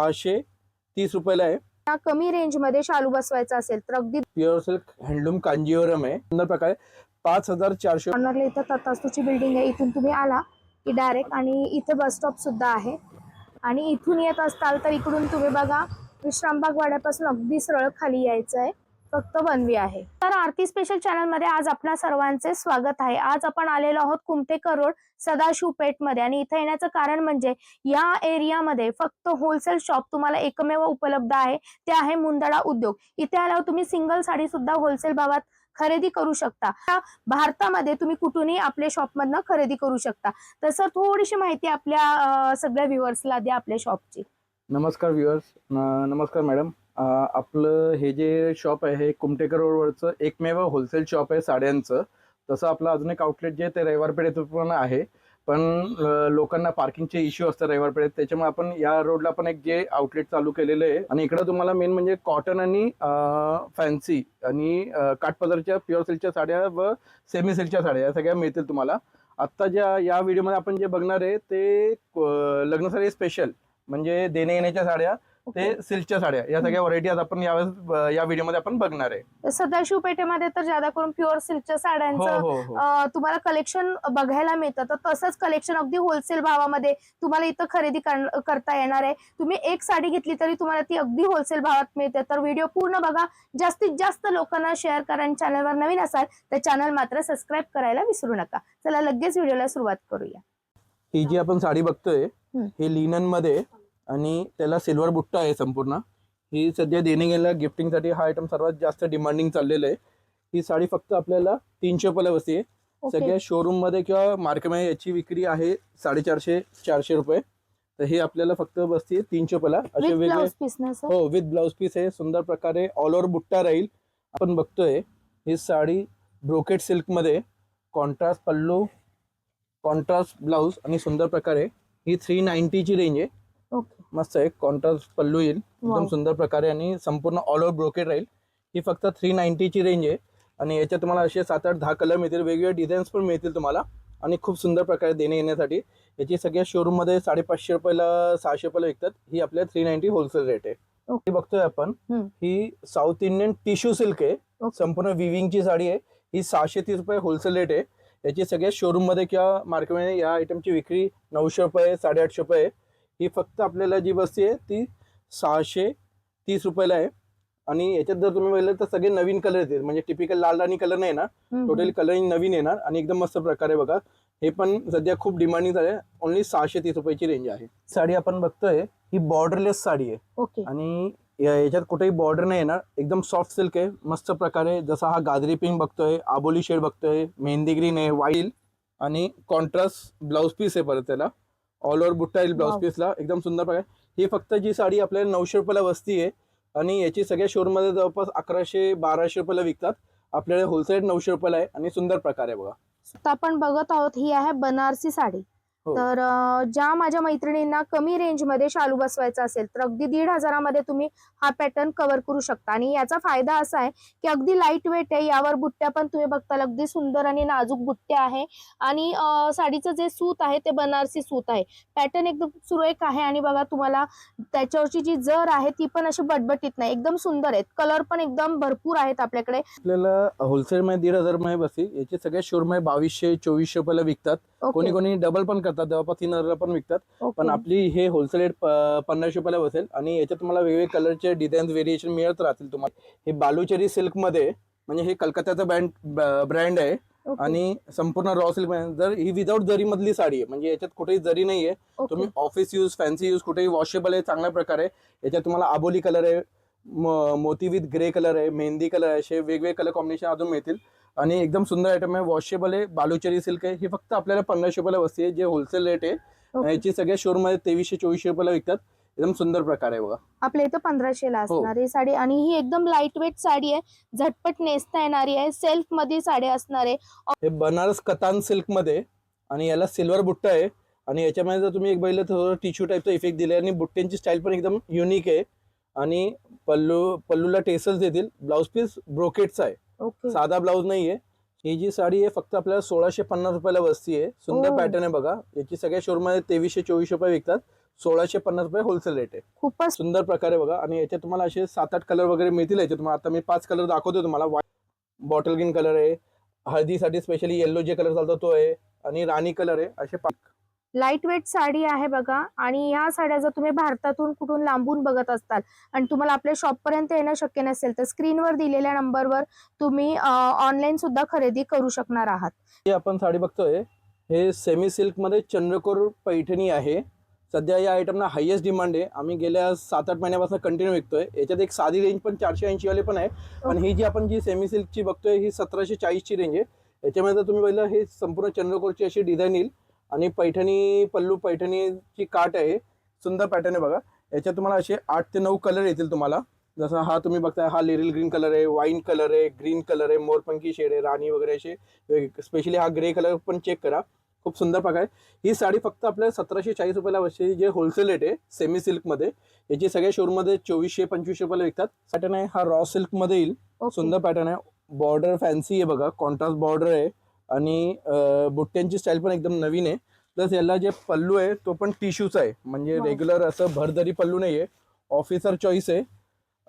सहाशे तीस रुपयाला आहे. या कमी रेंजमध्ये शालू बसवायचा असेल तर अगदी प्युअर सिल्क हँडलूम कांजीवरम आहे. सुंदर प्रकारे पाच हजार चारशे कॉर्नरला इथं तथास्तूची बिल्डिंग आहे. इथून तुम्ही आला की डायरेक्ट आणि इथे बस स्टॉप सुद्धा आहे. आणि इथून येत असताल तर इकडून तुम्ही बघा विश्रामबाग वाड्यापासून अगदी सरळ खाली यायचं आहे. फक्त वन वे आहे. तर आरती स्पेशल चॅनलमध्ये आज आपल्या सर्वांचे स्वागत आहे. आज आपण आलेलो आहोत कुमतेकर रोड सदाशिव पेठमध्ये आणि इथे येण्याचं कारण म्हणजे या एरियामध्ये फक्त होलसेल शॉप तुम्हाला एकमेव उपलब्ध आहे. ते आहे मुंदडा उद्योग. इथे आल्यावर तुम्ही सिंगल साडी सुद्धा होलसेल भावात खरेदी करू शकता. भारतामध्ये तुम्ही कुठूनही आपल्या शॉपमधनं खरेदी करू शकता. तर सर थोडीशी माहिती आपल्या सगळ्या व्ह्युअर्सला द्या आपल्या शॉपची नमस्कार व्ह्युअर्स नमस्कार मॅडम आपलं हे जे शॉप आहे कुमटेकर रोडवरचं एकमेव होलसेल शॉप आहे साड्यांचं. तसं आपलं अजून एक आउटलेट जे ते रविवार पेठेत पण आहे. पण लोकांना पार्किंगचे इश्यू असतात रविवार पेठेत. त्याच्यामुळे आपण या रोडला पण एक जे आउटलेट चालू केलेलं आहे. आणि इकडे तुम्हाला मेन म्हणजे कॉटन आणि फॅन्सी आणि काठपदरच्या प्युअर सिल्कच्या साड्या व सेमी सिल्कच्या साड्या या सगळ्या मिळतील तुम्हाला. आत्ता ज्या या व्हिडिओमध्ये आपण जे बघणार आहे ते लग्नसाठी स्पेशल म्हणजे देणे येण्याच्या साड्या ते सिल्कच्या साड्या या सगळ्या व्हरायटी आज आपण यावेळेस या व्हिडिओमध्ये आपण बघणार आहे. सदाशिव पेठेमध्ये तर ज्यादा करून प्युअर सिल्कच्या हो साड्यांचं हो हो अं, तुम्हाला कलेक्शन बघायला मिळतं. तर तसंच कलेक्शन अगदी होलसेल भावामध्ये तुम्हाला इथं खरेदी कर- करता येणार आहे. तुम्ही एक साडी घेतली तरी तुम्हाला ती अगदी होलसेल भावात मिळते. तर व्हिडिओ पूर्ण बघा. जास्तीत जास्त लोकांना शेअर करा आणि चॅनलवर नवीन असाल तर चॅनल मात्र सबस्क्राईब करायला विसरू नका. चला लगेच व्हिडिओला सुरुवात करूया. ही जी आपण साडी बघतोय. हे लिननमध्ये आणि त्याला सिल्वर बुट्टा आहे संपूर्ण. ही सध्या देणे गेला गिफ्टिंगसाठी हा आयटम सर्वात जास्त डिमांडिंग चाललेलं आहे. ही साडी फक्त आपल्याला तीनशे रुपयाला बसते सगळ्या शोरूममध्ये किंवा मार्केटमध्ये याची विक्री आहे साडेचारशे चारशे रुपये. तर हे आपल्याला फक्त बसते तीनशे रुपयाला. असे वेगळे हो विथ ब्लाउज पीस आहे. सुंदर प्रकारे ऑल ओव्हर बुट्टा राहील. आपण बघतोय ही साडी ब्रोकेट सिल्कमध्ये कॉन्ट्रास्ट पल्लू कॉन्ट्रास्ट ब्लाउज आणि सुंदर प्रकारे ही थ्री ची रेंज आहे. ओके. मस्त आहे कॉन्ट्रास्ट पल्लू येईल. एकदम. सुंदर प्रकारे आणि संपूर्ण ऑल ओव्हर ब्रोकेट राहील. ही फक्त थ्री ची रेंज आहे. आणि याच्यात तुम्हाला असे सात आठ दहा कलर मिळतील. वेगवेगळे डिझाईन्स पण मिळतील तुम्हाला. आणि खूप सुंदर प्रकारे देणे येण्यासाठी. याची सगळ्या शोरूममध्ये साडेपाचशे रुपयाला सहाशे रुपयाला विकतात. ही आपल्या थ्री नाईन्टी होलसेल रेट आहे. ही बघतोय आपण. ही साऊथ इंडियन टिश्यू सिल्क आहे. संपूर्ण विविंगची साडी आहे. ही सहाशे तीस रुपये होलसेल रेट आहे. याची सगळ्या शोरूममध्ये किंवा मार्केटमध्ये या आयटमची विक्री नऊशे रुपये साडेआठशे रुपये. ही फक्त आपल्याला जी बसते ती सहाशे तीस रुपयाला आहे. आणि याच्यात जर तुम्ही बघितलं तर सगळे नवीन कलर येतील म्हणजे टिपिकल लाल राणी कलर नाही ना? टोटली कलरिंग नवीन येणार आणि एकदम मस्त प्रकारे बघा. हे पण सध्या खूप डिमांडिंग झाले ओनली सहाशे तीस रुपयाची रेंज आहे. साडी आपण बघतोय ही बॉर्डरलेस साडी आहे. ओके आणि याच्यात कुठेही बॉर्डर नाही येणार. एकदम सॉफ्ट सिल्क आहे. मस्त प्रकारे जसा हा गाजरी पिंक बघतोय आबोली शेड बघतोय मेहंदी ग्रीन आहे वाईल आणि कॉन्ट्रास्ट ब्लाउज पीस आहे परत त्याला. ऑल ओव्हर बुट्टा येईल ब्लाउज Wow. पीसला एकदम सुंदर प्रकारे ही फक्त जी साडी आपल्याला नऊशे रुपयाला वस्ती आहे आणि याची सगळ्या शोरूममध्ये जवळपास अकराशे बाराशे रुपयाला विकतात आपल्याला होलसेल नऊशे रुपयाला आहे आणि सुंदर प्रकारे बघा आता आपण बघत आहोत ही आहे बनारसी साडी. तर अं, ज्या माझ्या मैत्रिणींना कमी रेंजमध्ये शालू बसवायचा असेल तर अगदी दीड हजारामध्ये तुम्ही हा पॅटर्न कव्हर करू शकता. आणि याचा फायदा असा आहे की अगदी लाइट वेट आहे यावर बुट्ट्या पण तुम्ही बघताल अगदी सुंदर आणि नाजूक बुट्ट्या आहे. आणि साडीचं जे सूत आहे ते बनारसी सूत आहे. पॅटर्न एकदम सुरेख आहे आणि बघा तुम्हाला त्याच्यावरची जी जर आहे ती पण अशी बटबटीत नाही एकदम सुंदर आहेत. कलर पण एकदम भरपूर आहेत आपल्याकडे. आपल्याला होलसेल मध्ये दीड हजारमध्ये बसते याचे सगळ्या शोरूम आहे बावीसशे चोवीसशे रुपयाला विकतात. कोणी कोणी डबल पण करतात जवळपास तीन हजार पण विकतात. पण आपली हे होलसेल रेट पन्नासशे रुपयाला बसेल आणि याच्यात तुम्हाला वेगवेगळे कलरचे डिझाईन व्हेरिएशन मिळत राहतील तुम्हाला. हे बालुचेरी सिल्कमध्ये म्हणजे हे कलकत्त्याचा ब्रँड ब्रँड आहे. आणि संपूर्ण रॉ सिल्क जर ही विदाऊट जरी मधली साडी आहे म्हणजे याच्यात कुठेही जरी नाहीये. तुम्ही ऑफिस यूज फॅन्सी यूज कुठेही वॉशेबल आहे चांगल्या प्रकारे. याच्यात तुम्हाला आबोली कलर आहे मोती विथ ग्रे कलर आहे मेहंदी कलर आहे असे वेगवेगळे कलर कॉम्बिनेशन अजून मिळतील. आणि एकदम सुंदर आयटम आहे. वॉशेबल आहे बालुचेरी सिल्क आहे. ही फक्त आपल्याला पन्नासशे रुपयाला बसते आहे जे होलसेल रेट आहे. याची सगळ्या शोरूममध्ये तेवीसशे चोवीसशे रुपयाला विकतात. एकदम सुंदर प्रकार आहे बघा. आपल्या इथं पंधराशे ला हो. असणार ही साडी. आणि ही एकदम लाइट वेट साडी आहे. झटपट नेसता येणारी आहे. सेल्फमध्ये साडी असणार आहे. हे बनारस कतान सिल्कमध्ये. आणि याला सिल्वर बुट्टा आहे. आणि याच्यामध्ये जर तुम्ही एक बघितलं थोडं टिश्यू टाईपचा इफेक्ट दिले आणि बुट्ट्यांची स्टाईल पण एकदम युनिक आहे. आणि पल्लू पल्लूला टेसल्स येतील ब्लाउज पीस ब्रोकेटचा आहे. साधा ब्लाऊज नाहीये. ही जी साडी आहे फक्त आपल्याला सोळाशे पन्नास रुपयाला बसती आहे. सुंदर. पॅटर्न आहे बघा. याची सगळ्या शोरूममध्ये तेवीसशे चोवीसशे रुपये विकतात. सोळाशे पन्नास रुपये होलसेल रेट आहे. खूपच सुंदर प्रकारे बघा. आणि याच्यात तुम्हाला असे सात आठ कलर वगैरे मिळतील याचे तुम्हाला आता मी पाच कलर दाखवतो तुम्हाला. बॉटल ग्रीन कलर आहे. हळदीसाठी स्पेशली येल्लो जे कलर चालतो तो आहे. आणि राणी कलर आहे. असे पाच लाइट वेट साडी आहे बघा. आणि ह्या साड्या जर तुम्ही भारतातून कुठून लांबून बघत असताल आणि तुम्हाला आपल्या शॉप पर्यंत येणं शक्य नसेल तर स्क्रीनवर दिलेल्या नंबरवर तुम्ही ऑनलाईन सुद्धा खरेदी करू शकणार आहात. ही आपण साडी बघतोय. हे सेमी सिल्कमध्ये चंद्रकोर पैठणी आहे. सध्या या आयटमला हायेस्ट डिमांड आहे. आम्ही गेल्या सात आठ महिन्यापासून कंटिन्यू विकतोय. याच्यात एक साधी रेंज पण चारशे ऐंशी वाले पण आहे. पण ही जी आपण जी सेमी सिल्कची बघतोय ही सतराशे चाळीसची रेंज आहे. याच्यामध्ये तुम्ही बघितलं हे संपूर्ण चंद्रकोरची अशी डिझाईन येईल. आणि पैठणी पल्लू पैठणीची काट आहे. सुंदर पॅटर्न आहे बघा. याच्यात तुम्हाला असे आठ ते नऊ कलर येतील तुम्हाला. जसं हा तुम्ही बघताय हा लिरिल ग्रीन कलर आहे वाईन कलर आहे ग्रीन कलर आहे मोरपंखी शेड आहे राणी वगैरे असे. स्पेशली हा ग्रे कलर पण चेक करा. खूप सुंदर प्रकार आहे. ही साडी फक्त आपल्याला सतराशे चाळीस रुपयाला बसते जे होलसेल रेट आहे सेमी सिल्कमध्ये याची सगळ्या शोरूममध्ये चोवीसशे पंचवीसशे रुपयाला विकतात. पॅटर्न आहे हा रॉ सिल्कमध्ये येईल. सुंदर पॅटर्न आहे. बॉर्डर फॅन्सी आहे बघा. कॉन्ट्रास्ट बॉर्डर आहे. आणि बुट्ट्यांची स्टाईल पण एकदम नवीन आहे. प्लस याला जे पल्लू आहे तो पण टिश्यूचा आहे. म्हणजे Wow. रेग्युलर असं भरदरी पल्लू नाही आहे ऑफिसर चॉईस आहे.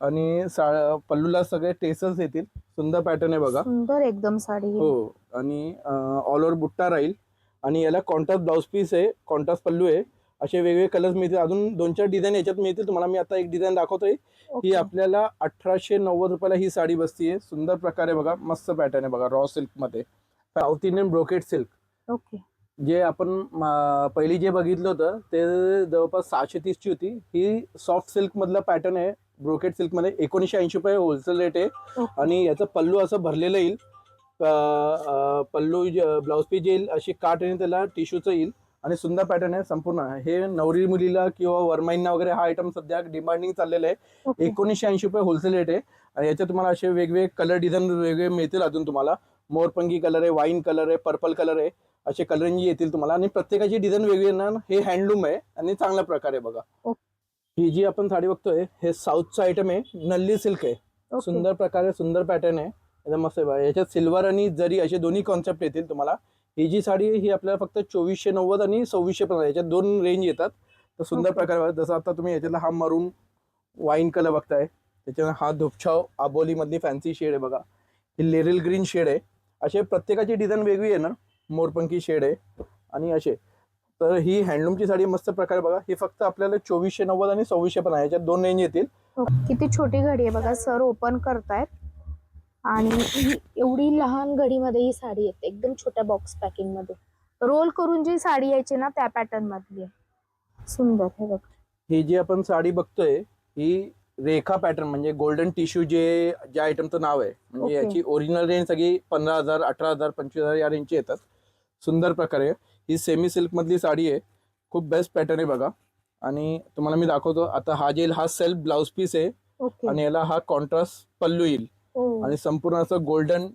आणि सा पल्लूला सगळे टेसल्स येतील. सुंदर पॅटर्न आहे बघा. सुंदर एकदम साडी ही. हो. आणि ऑल ओव्हर बुट्टा राहील. आणि याला कॉन्ट्रास्ट ब्लाउज पीस आहे. कॉन्ट्रास्ट पल्लू आहे. असे वेगवेगळे कलर्स मिळतील. अजून दोन चार डिझाईन याच्यात मिळतील. तुम्हाला मी आता एक डिझाईन दाखवतोय. ही. आपल्याला अठराशे नव्वद रुपयाला ही साडी बसतीये. सुंदर प्रकारे बघा. मस्त पॅटर्न आहे बघा. रॉ सिल्कमध्ये. South Indian brocade silk. Okay. जे आपण पहिली जे बघितलं होतं ते जवळपास सहाशे तीसची होती. ही सॉफ्ट सिल्क मधलं पॅटर्न आहे. ब्रोकेट सिल्कमध्ये एकोणीसशे ऐंशी रुपये होलसेल रेट आहे. आणि याचं पल्लू असं भरलेलं येईल. पल्लू ब्लाउज पीस येईल अशी काट आणि त्याला टिश्यूचं येईल. आणि सुंदर पॅटर्न आहे संपूर्ण. हे नवरी मुलीला किंवा वरमाईंना वगैरे हा आयटम सध्या डिमांडिंग चाललेला आहे. एकोणीसशे ऐंशी रुपये होलसेल रेट आहे. आणि याच्यात तुम्हाला असे वेगवेगळे कलर डिझाईन वेगवेगळे मिळतील अजून तुम्हाला. मोरपंखी कलर आहे वाईन कलर आहे पर्पल कलर आहे असे कलरिंग येतील तुम्हाला आणि प्रत्येकाची डिझाईन वेगळी येणार हे हँडलूम आहे आणि चांगल्या प्रकारे बघा. ही जी आपण साडी बघतोय हे साऊथचं आयटम आहे नल्ली सिल्क आहे. सुंदर प्रकारे सुंदर पॅटर्न आहे एकदम मस्त आहे बघा. याच्यात सिल्वर आणि जरी असे दोन्ही कॉन्सेप्ट येतील तुम्हाला ही जी साडी आहे ही आपल्याला फक्त चोवीसशे नव्वद आणि सव्वीसशे पन्नास याच्यात दोन रेंज येतात तर सुंदर. प्रकारे. जसं आता तुम्ही याच्यातला हा मरून वाईन कलर बघताय त्याच्यावर हा धुपछाव आबोली मधली फॅन्सी शेड आहे बघा ही लेरिल ग्रीन शेड आहे असे प्रत्येकाची डिझाईन वेगळी आहे ना? मोरपंखी शेड आहे आणि असे. तर ही हँडलूमची साडी मस्त प्रकारे बघा. ही फक्त आपल्याला चोवीसशे नव्वद आणि सव्वीसशे पण आहे. याच्यात दोन रेंज येतील. ओके. किती छोटी घडी आहे बघा. सर ओपन करतायत. आणि ही एवढी लहान घडीमध्ये ही साडी येते. एकदम छोट्या बॉक्स पॅकिंगमध्ये. रोल करून जी साडी यायची ना त्या पॅटर्न मधली आहे. सुंदर हे बघ. ही जी आपण साडी बघतोय ही रेखा पॅटर्न म्हणजे गोल्डन टिश्यू जे ज्या आयटमचं नाव आहे म्हणजे. याची ओरिजिनल रेंज सगळी पंधरा हजार अठरा हजार पंचवीस हजार या रेंजची येतात. सुंदर प्रकारे. ही सेमी सिल्क मधली साडी आहे. खूप बेस्ट पॅटर्न आहे बघा. आणि तुम्हाला मी दाखवतो आता हा जे येईल हा सेल्फ ब्लाउज पीस आहे ओके आणि याला हा कॉन्ट्रास्ट पल्लू येईल. आणि संपूर्ण असं गोल्डन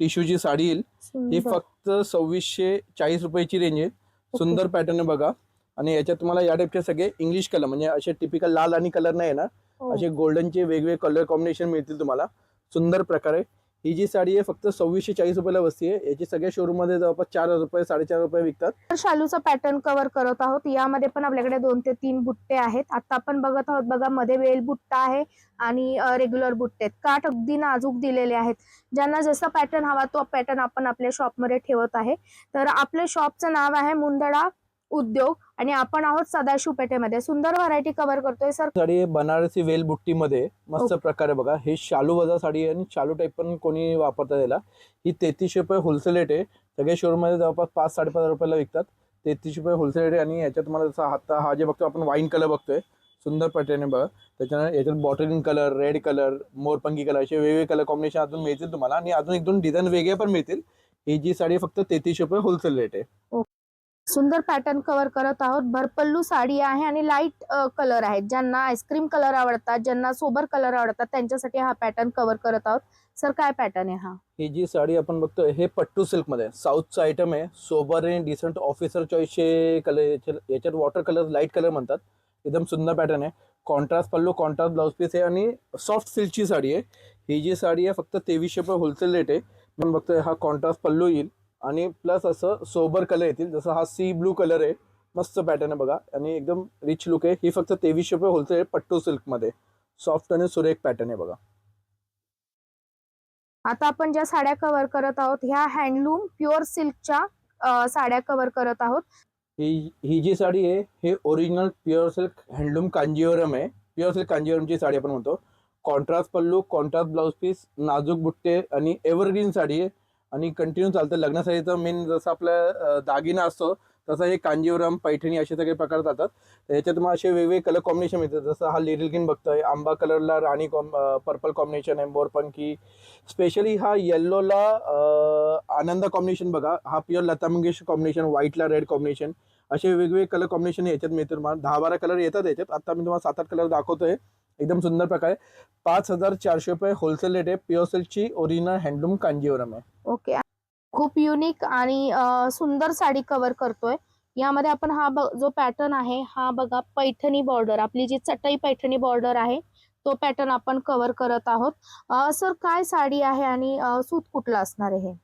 टिश्यूची साडी येईल ही सुंदर. फक्त सव्वीसशे चाळीस रुपयाची रेंज आहे. सुंदर पॅटर्न आहे बघा. आणि याच्यात तुम्हाला या टाईपचे सगळे इंग्लिश कलर म्हणजे असे टिपिकल लाल आणि कलर नाही येणार हो. असे गोल्डनचे वेगवेगळे कलर कॉम्बिनेशन मिळतील तुम्हाला. सुंदर प्रकारे. ही जी साडी आहे फक्त सव्वीसशे चाळीस रुपयाला बसते याची सगळ्या शोरूममध्ये जवळपास चार रुपये साडेचार रुपये विकतात. तर शालूचा पॅटर्न कव्हर करत आहोत. यामध्ये पण आपल्याकडे दोन ते तीन बुट्टे आहेत. आता आपण बघत आहोत बघा मध्ये वेल बुट्टा आहे आणि रेग्युलर बुट्टे आहेत. काठ अगदी नाजूक दिलेले आहेत. ज्यांना जसा पॅटर्न हवा तो पॅटर्न आपण आपल्या शॉपमध्ये ठेवत आहे. तर आपल्या शॉपचं नाव आहे मुंदडा उद्योग. आणि आपण आहोत सदाशिव पेठेमध्ये. सुंदर व्हरायटी कव्हर करतोय सर साडी बनारसी वेल बुट्टीमध्ये मस्त ओके. प्रकारे बघा. हे शालू वजा साडी आहे आणि शालू टाईप पण कोणी वापरतात याला ही तेहतीसशे रुपये होलसेल रेट आहे. सगळ्या शोरूममध्ये जवळपास पाच साडेपाच रुपयाला विकतात. तेहतीसशे रुपये होलसेल रेट आहे आणि याच्यात तुम्हाला जसा हाता हा जे बघतो आपण वाईन कलर बघतोय सुंदर पॅटर्न आहे बघा. त्याच्यानंतर याच्यात बॉटलिंग कलर रेड कलर मोरपंखी कलर असे वेगवेगळे कलर कॉम्बिनेशन अजून मिळतील तुम्हाला. आणि अजून एक दोन डिझाईन वेगळे पण मिळतील. ही जी साडी फक्त तेहतीसशे रुपये होलसेल रेट आहे. सुंदर पॅटर्न कव्हर करत आहोत. भरपल्लू साडी आहे आणि लाइट कलर आहेत. ज्यांना आईस्क्रीम कलर आवडतात ज्यांना सोबर कलर आवडतात त्यांच्यासाठी हा पॅटर्न कव्हर करत आहोत. सर काय पॅटर्न आहे हा? ही जी साडी आपण बघतोय हे पट्टू सिल्कमध्ये साऊथचं आयटम आहे. सोबर आणि डिसेंट ऑफिसर चॉईसचे कलर याच्यात वॉटर कलर लाइट कलर म्हणतात. एकदम सुंदर पॅटर्न आहे. Contrast pallu contrast blouse piece आहे आणि सॉफ्ट सिल्कची साडी आहे. ही जी साडी आहे फक्त तेवीसशे रुपये होलसेल रेट आहे. मी बघतोय हा कॉन्ट्रास्ट पल्लू येईल. आणि प्लस असं सोबर कलर येतील जसं हा सी ब्लू कलर आहे मस्त पॅटर्न आहे बघा. आणि एकदम रिच लुक आहे. ही फक्त तेवीसशे रुपये होलसेल पट्टू सिल्कमध्ये सॉफ्ट आणि सुरेख पॅटर्न आहे बघा. आता आपण ज्या साड्या कव्हर करत आहोत ह्या हँडलूम प्युअर सिल्कच्या साड्या कव्हर करत आहोत. ही ही जी साडी आहे हे original pure silk handloom Kanjivaram आहे. प्युअर सिल्क कांजीवरमची साडी आपण म्हणतो. Contrast pallu contrast blouse piece नाजूक बुट्टे आणि एव्हरग्रीन साडी आहे. आणि कंटिन्यू चालतं. लग्नासाडीचं मेन जसं आपलं दागिना असतो तसं हे कांजीवरम पैठणी असे सगळे प्रकार जातात याच्यात मग असे वेगवेगळे कलर कॉम्बिनेशन मिळतात. जसं हा लिरिलकिन बघतोय आंबा कलरला राणी कॉम पर्पल कॉम्बिनेशन आहे मोरपंखी. स्पेशली हा येल्लोला आनंद कॉम्बिनेशन बघा. हा प्युअर लता मंगेशकर कॉम्बिनेशन व्हाईटला रेड कॉम्बिनेशन असे वेगवेगळे कलर कॉम्बिनेशन याच्यात मिळतात. तुम्हाला दहा बारा कलर येतात याच्यात. आता मी तुम्हाला सात आठ कलर दाखवतोय. एकदम सुंदर प्रकारे. पाच हजार चारशे रुपये होलसेल रेट आहे. प्युअर सिल्कची ओरिजिनल हँडलूम कांजीवरम आहे. ओके. खूप युनिक आणि सुंदर साडी कव्हर करतोय. यामध्ये आपण हा ब- जो पॅटर्न आहे हा बघा पैठणी बॉर्डर आपली जी चटई पैठणी बॉर्डर आहे तो पॅटर्न आपण कव्हर करत आहोत. सर काय साडी आहे आणि सूत कुठला असणार आहे?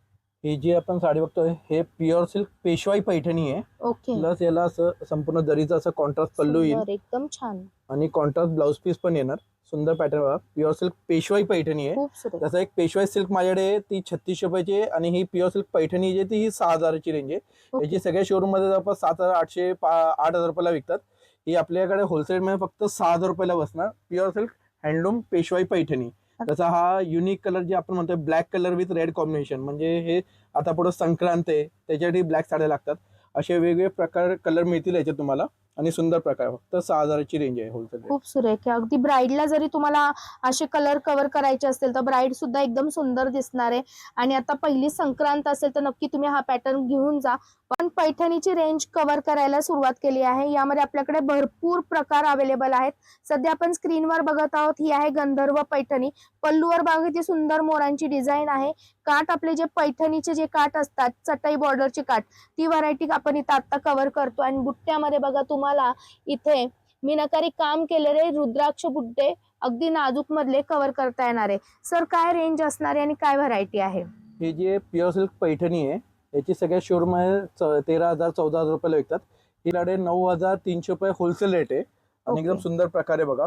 ही जी आपण साडी बघतोय हे प्युअर सिल्क पेशवाई पैठणी आहे. ओके. प्लस याला असं संपूर्ण दरीचं असं कॉन्ट्रास्ट पल्लू येईल. सुंदर, एकदम छान. आणि कॉन्ट्रास्ट ब्लाऊज पीस पण येणार. सुंदर पॅटर्न बघा. प्युअर सिल्क पेशवाई पैठणी आहे. खूप सुरेख जसं एक पेशवाई सिल्क माझ्याकडे आहे, ती छत्तीसशे रुपयाची आहे आणि ही प्युअर सिल्क पैठणी जी आहे ती ही सहा हजाराची रेंज आहे. ओके. याची सगळ्या शोरूममध्ये जवळपास सात हजार आठशे पा आठ हजार रुपयाला विकतात. ही आपल्याकडे होलसेल मध्ये फक्त सहा हजार रुपयाला बसणार. प्युअर सिल्क हँडलूम पेशवाई पैठणी. तसा हा युनिक कलर जे आपण म्हणतोय black colour with red combination म्हणजे हे आता पुढे संक्रांत आहे त्याच्यासाठी ब्लॅक साड्या लागतात. असे वेगवेगळे प्रकार कलर मिळतील याच्यात तुम्हाला. आणि सुंदर प्रकार फक्त सहा हजाराची रेंज आहे होलसेल खूप सुरेख आहे. अगदी ब्राईडला जरी तुम्हाला असे कलर कव्हर करायचे असतील तर ब्राईड सुद्धा एकदम सुंदर दिसणार आहे. आणि आता पहिली संक्रांत असेल तर नक्की तुम्ही हा पॅटर्न घेऊन जा. पण पैठणीची रेंज कव्हर करायला सुरुवात केली आहे. यामध्ये आपल्याकडे भरपूर प्रकार अवेलेबल आहेत. सध्या आपण स्क्रीनवर बघत आहोत ही आहे गंधर्व पैठणी. पल्लूवर बघा किती सुंदर मोरांची डिझाईन आहे. काठ आपले जे पैठणीचे जे काठ असतात चटई बॉर्डरचे काठ ती व्हरायटी आपण इथं आता कव्हर करतो. आणि बुट्ट्यामध्ये बघा तुम्हाला इथे मीनाकारी काम केलेले रुद्राक्ष बुट्टे अगदी नाजूक मधले कव्हर करता येणार. आहे सर काय रेंज असणार आहे आणि काय व्हरायटी आहे? ही जी प्युअर सिल्क पैठणी आहे याची सगळ्या शोरूम तेरा हजार चौदा हजार रुपयाला विकतात. हिलाडे नऊ हजार तीनशे रुपये होलसेल रेट आहे. आणि. एकदम सुंदर प्रकारे बघा.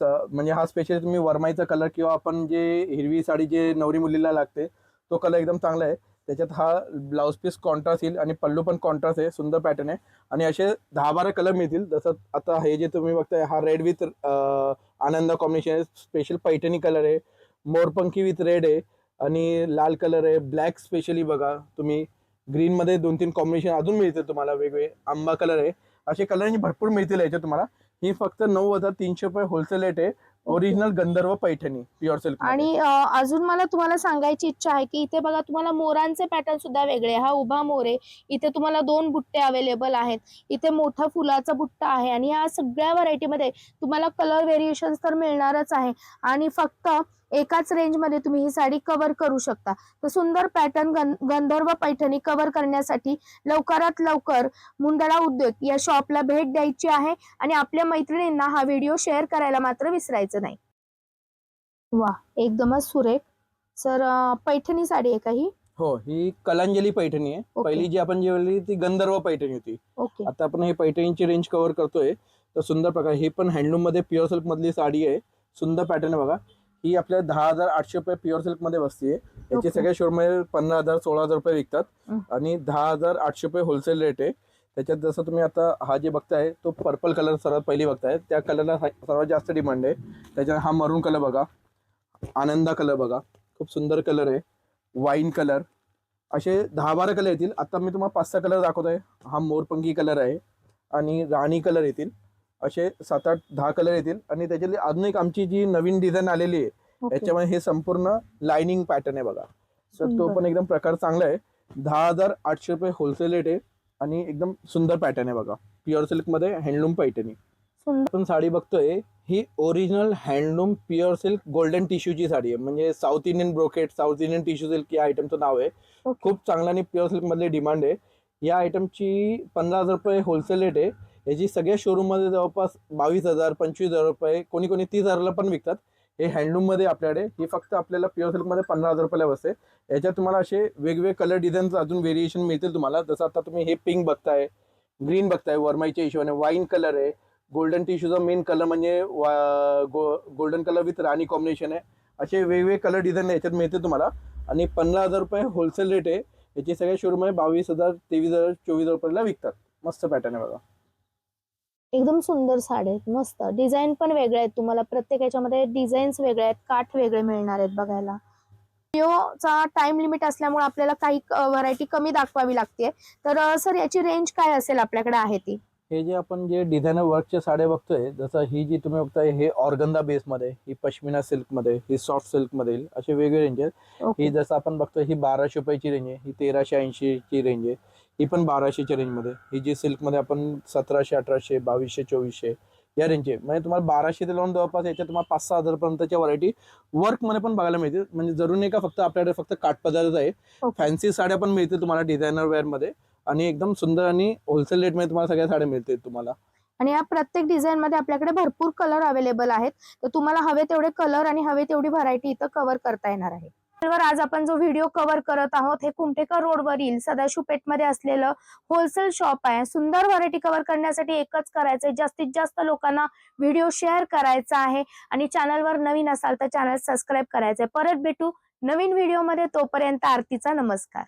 म्हणजे हा स्पेशली तुम्ही वरमाईचा कलर किंवा आपण जे हिरवी साडी जे नवरी मुलीला लागते तो कलर एकदम चांगला आहे. त्याच्यात हा ब्लाऊज पीस कॉन्ट्रास्ट येईल आणि पल्लू पण कॉन्ट्रास्ट आहे सुंदर पॅटर्न आहे. आणि असे दहा बारा कलर मिळतील. जसं आता हे जे तुम्ही बघताय हा रेड विथ आनंद कॉम्बिनेशन आहे. स्पेशल पैठणी कलर आहे. मोरपंखी विथ रेड आहे. आणि लाल कलर आहे. ब्लॅक स्पेशली बघा तुम्ही. ग्रीनमध्ये दोन तीन कॉम्बिनेशन अजून मिळतील तुम्हाला वेगवेगळे आंबा कलर आहे. असे कलर भरपूर मिळतील याच्यात तुम्हाला. ही फक्त नऊ हजार तीनशे रुपये होलसेल रेट आहे. Original Gandharva Paithani pure silk आणि अजून मला तुम्हाला सांगायची इच्छा आहे की इथे बघा तुम्हाला मोरांचे पॅटर्न सुद्धा वेगळे. हा उभा मोर इथे तुम्हाला दोन बुट्टे अवेलेबल आहेत. इथे मोठा फुलाचा बुट्टा आहे आणि या सगळ्या व्हरायटीमध्ये तुम्हाला कलर व्हेरिएशन तर मिळणारच आहे. आणि फक्त एकाच रेंजमध्ये तुम्ही ही साडी कव्हर करू शकता. तर सुंदर पॅटर्न गंधर्व पैठणी कव्हर करण्यासाठी लवकरात लवकर मुंदडा उद्योग या शॉपला भेट द्यायची आहे आणि आपल्या मैत्रिणींना हा व्हिडिओ शेअर करायला मात्र विसरायचं नाही. वा एकदमच सुरेख. सर पैठणी साडी आहे का ही? हो ही कलांजली पैठणी आहे. ओके. पहिली जी आपण जेवली ती गंधर्व पैठणी होती. ओके. आता आपण हे पैठणीची रेंज कव्हर करतोय. तर सुंदर प्रकार ही पण हँडलूममध्ये प्युअर सिल्क मधली साडी आहे. सुंदर पॅटर्न आहे बघा. ही आपल्या दहा हजार आठशे रुपये प्युअर सिल्कमध्ये बसते याची ओके. सगळ्या शोरूममध्ये पंधरा हजार सोळा हजार रुपये विकतात. आणि दहा हजार आठशे रुपये होलसेल रेट आहे. त्याच्यात जसं तुम्ही आता हा जे बघताय तो पर्पल कलर सर्वात पहिली बघताय. त्या कलरला सर्वात जास्त डिमांड आहे. त्याच्यात हा मरून कलर बघा. आनंदा कलर बघा. खूप सुंदर कलर आहे. वाईन कलर असे दहा बारा कलर येतील. आता मी तुम्हाला पाच सहा कलर दाखवतोय. हा मोरपंखी कलर आहे. आणि राणी कलर येतील. असे सात आठ दहा कलर येतील. आणि त्याच्यातली अजून एक आमची जी नवीन डिझाईन आलेली आहे ओके. याच्यामध्ये हे संपूर्ण लाइनिंग पॅटर्न आहे बघा. तर तो. पण एकदम प्रकार चांगला आहे. दहा हजार आठशे रुपये होलसेल रेट आहे आणि एकदम सुंदर पॅटर्न आहे बघा. प्युअर सिल्कमध्ये हँडलूम पैठणी. आपण साडी बघतोय ही original handloom pure silk golden टिश्यूची sari आहे. म्हणजे south Indian brocade south Indian tissue silk या आयटमचं नाव आहे. खूप चांगला आणि प्युअर सिल्क मधली डिमांड आहे. या आयटमची पंधरा हजार रुपये होलसेल रेट आहे. याची सगळ्या शोरूममध्ये जवळपास बावीस हजार पंचवीस हजार रुपये कोणी कोणी तीस हजारला पण विकतात. हे हँडलूममध्ये आपल्याकडे ही फक्त आपल्याला प्युअर सिल्कमध्ये पंधरा हजार रुपयाला बसते. याच्यात तुम्हाला असे वेगवेगळे कलर डिझाईनचं अजून व्हेरिएशन मिळतील तुम्हाला. जसं आता तुम्ही हे पिंक बघताय ग्रीन बघताय वरमाईच्या हिशोबाने वाईन कलर आहे. गोल्डन टिश्यूचा मेन कलर म्हणजे वा गो golden colour with Rani combination आहे. असे वेगवेगळे कलर डिझाईन याच्यात मिळते तुम्हाला. आणि पंधरा हजार रुपये होलसेल रेट आहे. याचे सगळे शोरूम आहे बावीस हजार तेवीस हजार चोवीस हजार रुपयाला विकतात. मस्त पॅटर्न आहे बघा. एकदम सुंदर साड्या आहेत मस्त. डिझाईन पण वेगळे आहेत तुम्हाला. प्रत्येक याच्यामध्ये डिझाईन्स वेगळे आहेत काठ वेगळे मिळणार आहेत बघायला. व्हिडिओचा टाइम लिमिट असल्यामुळे आपल्याला काही व्हरायटी कमी दाखवावी लागते तर सर याची रेंज काय असेल आपल्याकडे? आहे ती. हे जे आपण जे डिझायनर वर्कच्या साड्या बघतोय जसं ही जी तुम्ही बघताय हे ऑर्गंदा बेसमध्ये ही पश्मिना सिल्कमध्ये ही सॉफ्ट सिल्कमध्ये येईल असे वेगळे रेंज आहेत. ही जसं आपण बघतोय ही बाराशे रुपयाची रेंज आहे ही तेराशे ऐंशीची रेंज आहे. ही पण बाराशेच्या रेंजमध्ये. ही जी सिल्कमध्ये आपण सतराशे अठराशे बावीसशे चोवीसशे या रेंजचे म्हणजे तुम्हाला बाराशे ते लावून जवळपास याच्यात तुम्हाला पाच सहा हजारपर्यंतच्या व्हरायटी वर्कमध्ये पण बघायला मिळते म्हणजे जरूर नाही का फक्त आपल्याकडे फक्त काठपदार्थ आहे. फॅन्सी साड्या पण मिळते तुम्हाला डिझायनर वेअरमध्ये आणि एकदम सुंदर आणि होलसेल रेटमध्ये तुम्हाला सगळ्या साड्या मिळतील तुम्हाला. आणि या प्रत्येक डिझाईन मध्ये आपल्याकडे भरपूर कलर अवेलेबल आहेत. तर तुम्हाला हवे तेवढे कलर आणि हवे तेवढी व्हरायटी इथं कव्हर करता येणार आहे. वर आज आपण जो व्हिडिओ कव्हर करत आहोत हे कुमटेकर रोडवरील सदाशिव पेठमध्ये असलेलं होलसेल शॉप आहे. सुंदर व्हरायटी कव्हर करण्यासाठी एकच करायचंय. जास्तीत जास्त लोकांना व्हिडिओ शेअर करायचा आहे. आणि चॅनलवर नवीन असाल तर चॅनल सबस्क्राईब करायचंय. परत भेटू नवीन व्हिडिओमध्ये तोपर्यंत आरतीचा नमस्कार.